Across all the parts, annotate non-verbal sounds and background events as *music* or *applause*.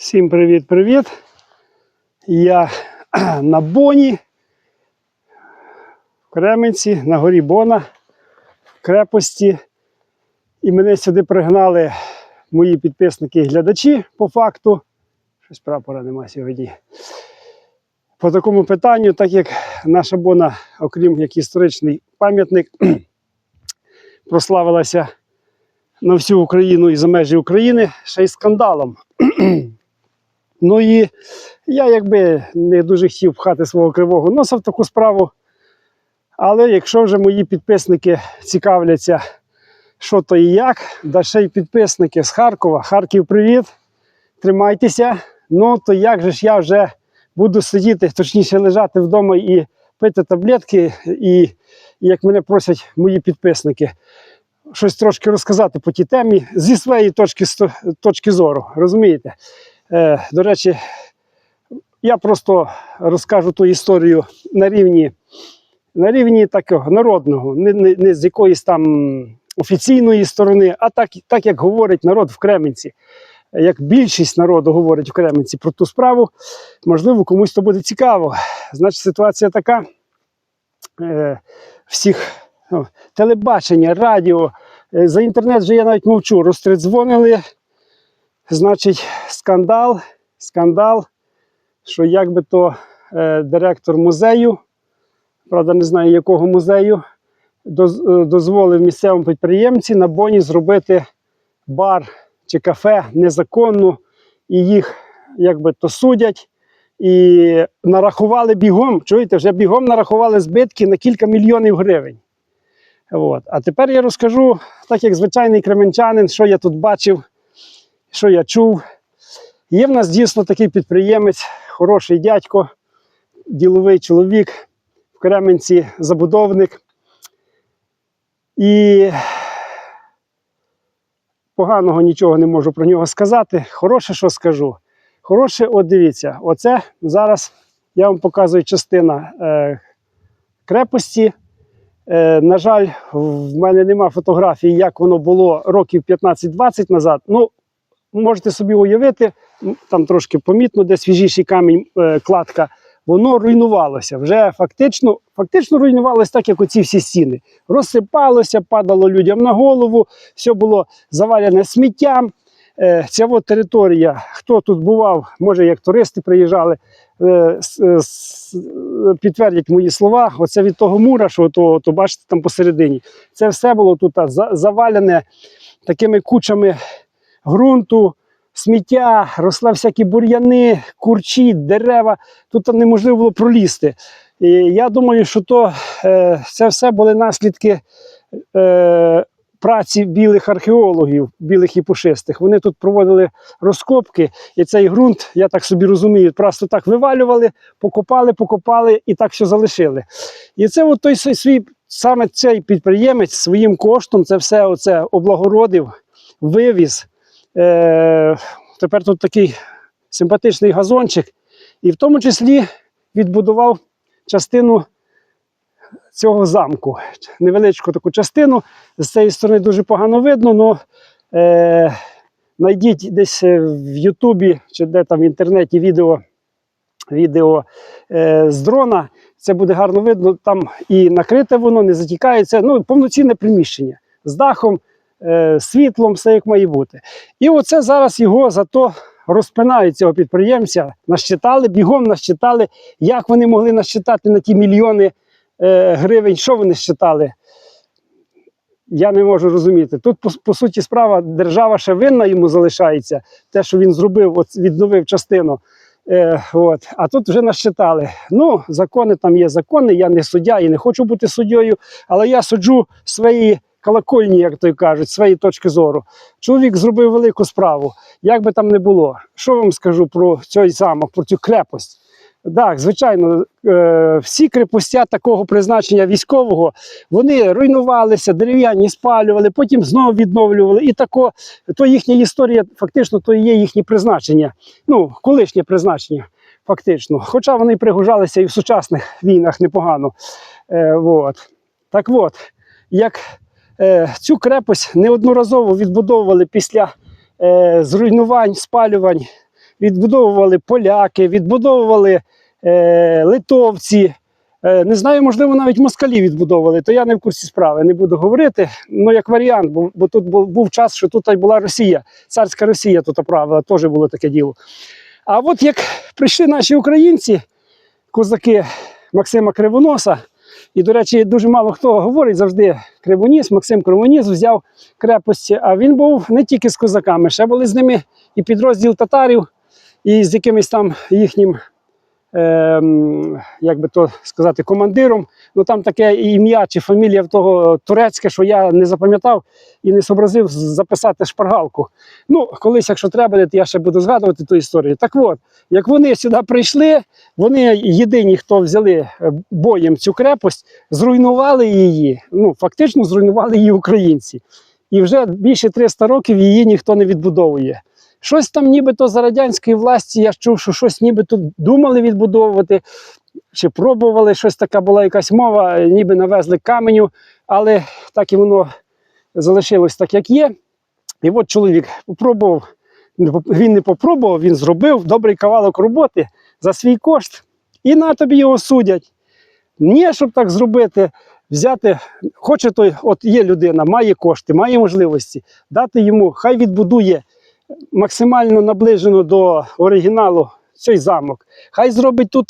Всім привіт-привіт. Я *clears throat* на Боні, в Кременці, на горі Бона, в крепості. І мене сюди пригнали мої підписники і глядачі по факту. Щось прапора нема сьогодні. По такому питанню, так як наша Бона, окрім як історичний пам'ятник, *clears throat* прославилася на всю Україну і за межі України ще й скандалом. *clears throat* Ну і я якби не дуже хотів пхати свого кривого носа в таку справу. Але якщо вже мої підписники цікавляться, що то і як, да ще й підписники з Харкова, Харків, привіт! Тримайтеся. Ну то як же ж я вже буду сидіти, точніше лежати вдома і пити таблетки, і, як мене просять мої підписники, щось трошки розказати по тій темі зі своєї точки, точки зору. Розумієте? Е, до речі, я просто розкажу ту історію на рівні, на рівні такого народного, не, не, не з якоїсь там офіційної сторони, а так, так як говорить народ в Кременці. Як більшість народу говорить в Кременці про ту справу, можливо, комусь то буде цікаво. Значить, ситуація така: е, всіх ну, телебачення, радіо, е, за інтернет вже я навіть мовчу, розтридзвонили. Значить, скандал, скандал, що якби то е, директор музею, правда, не знаю якого музею, доз- е, дозволив місцевому підприємці на боні зробити бар чи кафе незаконно, і їх якби то судять. І нарахували бігом, чуєте, вже бігом нарахували збитки на кілька мільйонів гривень. От. А тепер я розкажу, так як звичайний кременчанин, що я тут бачив, що я чув. Є в нас дійсно такий підприємець, хороший дядько, діловий чоловік в Кременці, забудовник. І поганого нічого не можу про нього сказати. Хороше, що скажу. Хороше, от дивіться, оце зараз я вам показую частина е, крепості. Е, на жаль, в мене нема фотографії, як воно було років 15-20 назад. Ну, можете собі уявити, там трошки помітно, де свіжіший камінь, е, кладка, воно руйнувалося. Вже фактично, фактично руйнувалося так, як оці всі стіни. Розсипалося, падало людям на голову, все було завалене сміттям. Е, Ця от територія, хто тут бував, може як туристи приїжджали, е, підтвердять мої слова. Оце від того мура, що то, то бачите там посередині. Це все було тут завалене такими кучами ґрунту, сміття, росла всякі бур'яни, курчі, дерева. Тут неможливо було пролізти. І я думаю, що то, е, це все були наслідки. Е, Праці білих археологів, білих і пушистих. Вони тут проводили розкопки, і цей ґрунт, я так собі розумію, просто так вивалювали, покопали, покопали і так все залишили. І це от той свій- саме цей підприємець своїм коштом це все оце облагородив, вивіз. Е, тепер тут такий симпатичний газончик, і в тому числі відбудував частину цього замку. Невеличку таку частину. З цієї сторони дуже погано видно, але е, знайдіть десь е, в Ютубі чи де там в інтернеті відео, відео е, з дрона. Це буде гарно видно. Там і накрите воно, не затікається. Ну, повноцінне приміщення з дахом, світлом, все як має бути. І оце зараз його зато розпинають цього підприємця. Насчитали, бігом насчитали. Як вони могли насчитати на ті мільйони е, гривень? Що вони считали? Я не можу розуміти. Тут, по, по суті, справа, держава ще винна йому залишається. Те, що він зробив, от, відновив частину. Е, от. А тут вже насчитали. Ну, закони там є закони, я не суддя і не хочу бути суддєю, але я суджу свої колокольні, як то й кажуть, свої точки зору. Чоловік зробив велику справу, як би там не було. Що вам скажу про цей замок, про цю крепость? Так, звичайно, е, всі крепостя такого призначення військового вони руйнувалися, дерев'яні спалювали, потім знову відновлювали. І тако, то їхня історія, фактично, то є їхнє призначення. Ну, колишнє призначення, фактично. Хоча вони пригожалися і в сучасних війнах непогано. Е, вот. Так от, як цю крепость неодноразово відбудовували після е, зруйнувань, спалювань відбудовували поляки, відбудовували е, литовці. Е, не знаю, можливо, навіть москалі відбудовували, то я не в курсі справи, не буду говорити. Ну, як варіант, бо, бо тут був час, що тут була Росія, царська Росія тут правила, теж було таке діло. А от як прийшли наші українці, козаки Максима Кривоноса, і, до речі, дуже мало хто говорить завжди Кривоніс, Максим Кривоніс взяв крепості, а він був не тільки з козаками, ще були з ними і підрозділ татарів, і з якимось там їхнім, ем, як би то сказати, командиром. Ну там таке ім'я чи фамілія в того турецьке, що я не запам'ятав і не зобразив записати шпаргалку. Ну, колись, якщо треба, я ще буду згадувати ту історію. Так от, як вони сюди прийшли, вони єдині, хто взяли е, боєм цю крепость, зруйнували її. Ну, фактично зруйнували її українці. І вже більше 300 років її ніхто не відбудовує. Щось там, нібито за радянської власті, я чув, що щось нібито думали відбудовувати, чи пробували, щось така була якась мова, ніби навезли каменю, але так і воно залишилось так, як є. І от чоловік попробував, він не попробував, він зробив добрий кавалок роботи за свій кошт, і на тобі його судять. Ні, щоб так зробити, взяти, хоче той, от є людина, має кошти, має можливості, дати йому, хай відбудує максимально наближено до оригіналу цей замок. Хай зробить тут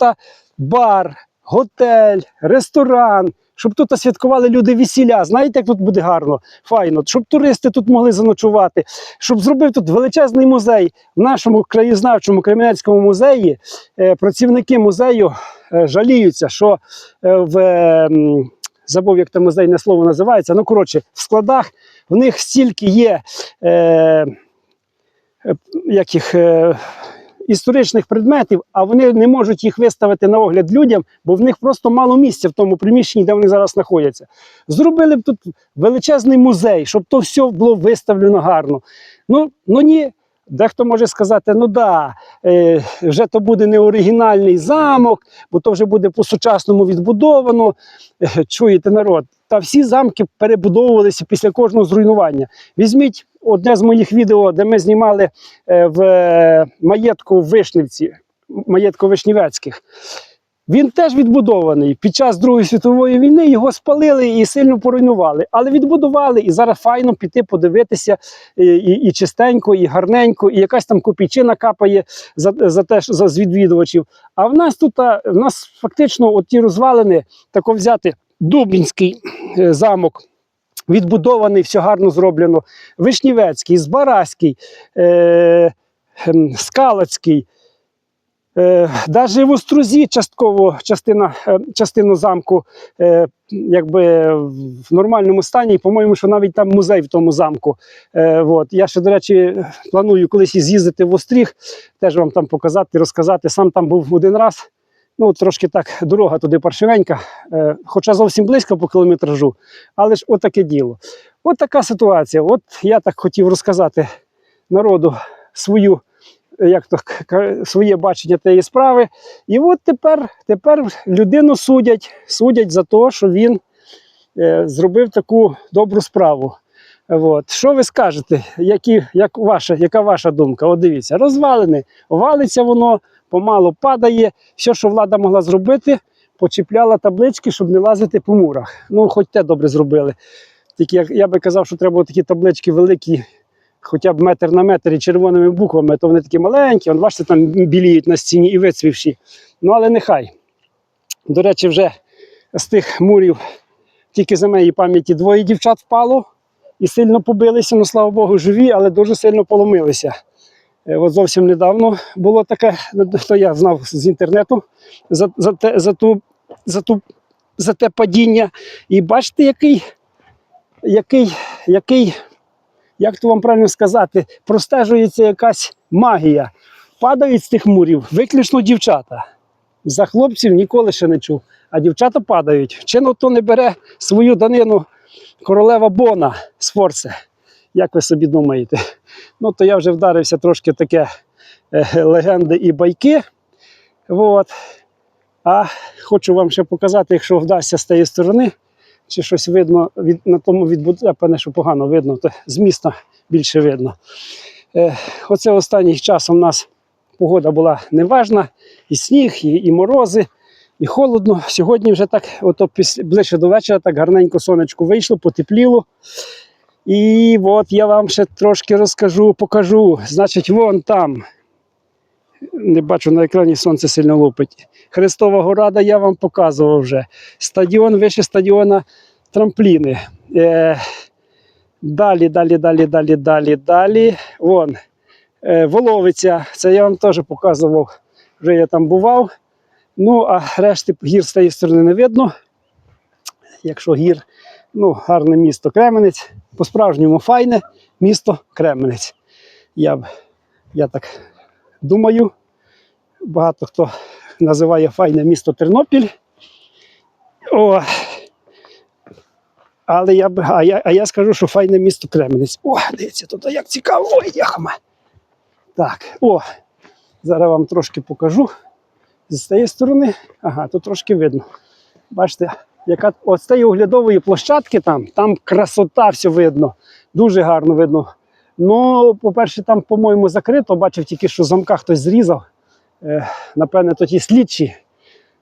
бар, готель, ресторан, щоб тут святкували люди весілля. Знаєте, як тут буде гарно, файно, щоб туристи тут могли заночувати, щоб зробив тут величезний музей. В нашому краєзнавчому Кременецькому музеї е, працівники музею е, жаліються, що е, в. Забув, як те музейне слово називається. Ну, коротше, в складах в них стільки є яких, е, історичних предметів, а вони не можуть їх виставити на огляд людям, бо в них просто мало місця в тому приміщенні, де вони зараз знаходяться. Зробили б тут величезний музей, щоб то все було виставлено гарно. Ну, ну ні. Дехто може сказати, ну да, е, вже то буде не оригінальний замок, бо то вже буде по-сучасному відбудовано. Е, чуєте народ? Та всі замки перебудовувалися після кожного зруйнування. Візьміть одне з моїх відео, де ми знімали е, в маєтку в Вишнівці, маєтку Вишнівецьких. Він теж відбудований. Під час Другої світової війни його спалили і сильно поруйнували. Але відбудували і зараз файно піти подивитися і, і, і чистенько, і гарненько, і якась там копійчина капає за, за те, що- за з відвідувачів. А в нас тут а, в нас фактично от ті розвалини, тако взяти Дублінський е, замок. Відбудований, все гарно зроблено. Вишнівецький, Збаразький, е, ем, Скалацький. Е, Даже в Острузі частково частина, е, частину замку е, якби в нормальному стані. По-моєму, що навіть там музей в тому замку. Е, от. Я ще, до речі, планую колись з'їздити в Остріг, теж вам там показати, розказати. Сам там був один раз. Ну, трошки так, дорога туди паршивенька, е, хоча зовсім близько по кілометражу, але ж отаке діло. От така ситуація. От я так хотів розказати народу свою, е, як то своє бачення тієї справи. І от тепер, тепер людину судять, судять за те, що він е, зробив таку добру справу. От. Що ви скажете? Які, як ваша, яка ваша думка? От дивіться, розвалене, валиться воно, помалу падає. Все, що влада могла зробити, почіпляла таблички, щоб не лазити по мурах. Ну, хоч те добре зробили. Тільки я, я би казав, що треба такі таблички великі, хоча б метр на метр і червоними буквами, то вони такі маленькі, Вон, бачите, там біліють на стіні і вицвівші. Ну, але нехай. До речі, вже з тих мурів тільки за моєї пам'яті двоє дівчат впало і сильно побилися, ну слава Богу, живі, але дуже сильно поломилися. Е, От зовсім недавно було таке, то я знав з інтернету за, за, те, за, ту, за, ту, за те падіння. І бачите, який, який, який, як то вам правильно сказати, простежується якась магія. Падають з тих мурів виключно дівчата. За хлопців ніколи ще не чув. А дівчата падають. Чи ну то не бере свою данину королева Бона з Форце? Як ви собі думаєте? Ну, то я вже вдарився трошки таке е, легенди і байки. От. А хочу вам ще показати, якщо вдасться з тієї сторони, чи щось видно від, на тому відбуду, а певне, що погано видно, то з міста більше видно. Е, оце останнім часом нас погода була неважна, і сніг, і, і морози, і холодно. Сьогодні вже так, ото після, ближче до вечора, так гарненько сонечко вийшло, потепліло. І от я вам ще трошки розкажу, покажу. Значить, вон там. Не бачу на екрані сонце сильно лупить. Христова Горада я вам показував вже. Стадіон вище стадіона трампліни. Е, далі, далі, далі, далі, далі, далі. Вон. Е, Воловиця. Це я вам теж показував. Вже я там бував. Ну, а решти гір з тієї сторони не видно. Якщо гір, ну, гарне місто Кременець. По-справжньому файне місто Кременець. Я, б- я так думаю. Багато хто називає файне місто Тернопіль. О, але я, а я, а я скажу, що файне місто Кременець. О, дивіться, тут як цікаво. Ой, яхма. Так, о, зараз вам трошки покажу. З цієї сторони, ага, тут трошки видно. Бачите, яка от з цієї оглядової площадки там, там красота, все видно. Дуже гарно видно. Ну, по-перше, там, по-моєму, закрито. Бачив тільки, що замка хтось зрізав. Е, напевне, то ті слідчі.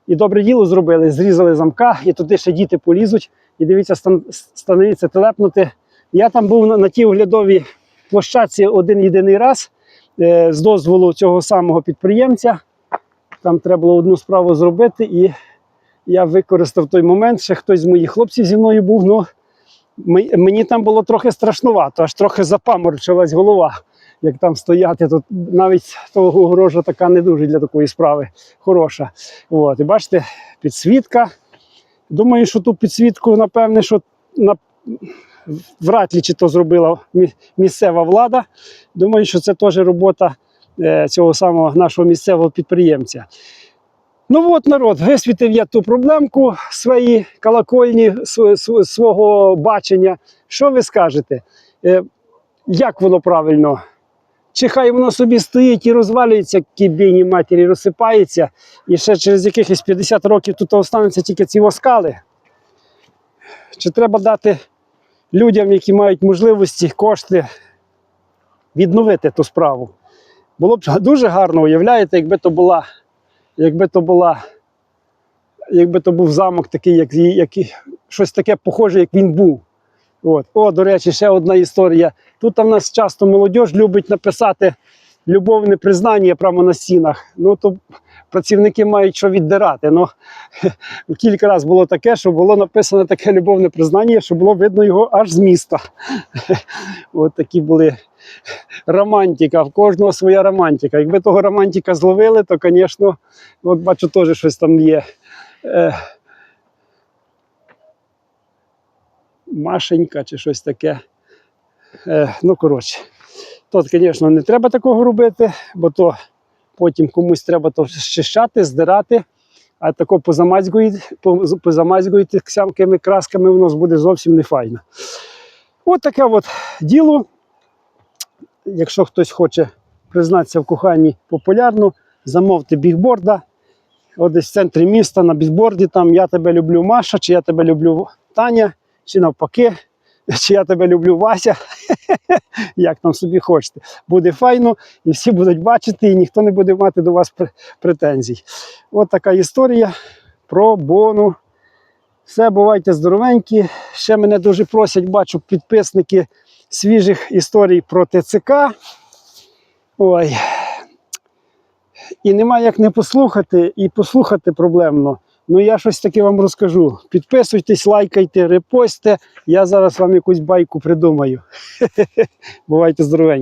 І добре діло зробили, зрізали замка, і туди ще діти полізуть. І дивіться, стан, станеться телепнути. Я там був на, на тій оглядовій площадці один єдиний раз е, з дозволу цього самого підприємця. Там треба було одну справу зробити, і я використав той момент. Ще хтось з моїх хлопців зі мною був. Ну, мені там було трохи страшнувато, аж трохи запаморочилась голова, як там стояти. Тут навіть того огорожа така не дуже для такої справи хороша. От, і бачите, підсвітка. Думаю, що ту підсвітку, напевне, що на вряд ли чи то зробила місцева влада. Думаю, що це теж робота е, цього самого нашого місцевого підприємця. Ну от народ, висвітив я ту проблемку свої колокольні, св- св- свого бачення. Що ви скажете? Е, як воно правильно? Чи хай воно собі стоїть і розвалюється, кібіні матері розсипається, і ще через якихось 50 років тут остануться тільки ці воскали? Чи треба дати людям, які мають можливості, кошти, відновити ту справу? Було б дуже гарно, уявляєте, якби то була, якби то була, якби то був замок такий, як, як, щось таке похоже, як він був. От. О, до речі, ще одна історія. Тут в нас часто молодь любить написати любовне признання прямо на стінах. Ну то працівники мають що віддирати. Ну, *laughs* кілька разів було таке, що було написано таке любовне признання, що було видно його аж з міста. *laughs* От такі були романтика, в кожного своя романтика. Якби того романтика зловили, то, звісно, от бачу, теж щось там є. Е, Машенька чи щось таке. Е, ну, коротше, тут, звісно, не треба такого робити, бо то потім комусь треба то щищати, здирати, а тако позамазгуєте, поз- позамазгуєте всякими красками, воно буде зовсім не файно. От таке от діло. Якщо хтось хоче признатися в коханні популярно, замовте бігборда. От в центрі міста на бігборді там Я тебе люблю Маша, чи я тебе люблю Таня, чи навпаки, *laughs* чи я тебе люблю Вася. *laughs* Як там собі хочете. Буде файно, і всі будуть бачити, і ніхто не буде мати до вас претензій. От така історія про бону. Все, бувайте здоровенькі. Ще мене дуже просять, бачу підписники свіжих історій про ТЦК. Ой. І нема як не послухати, і послухати проблемно. Ну я щось таке вам розкажу. Підписуйтесь, лайкайте, репостите. Я зараз вам якусь байку придумаю. *laughs* Бувайте здоровенькі.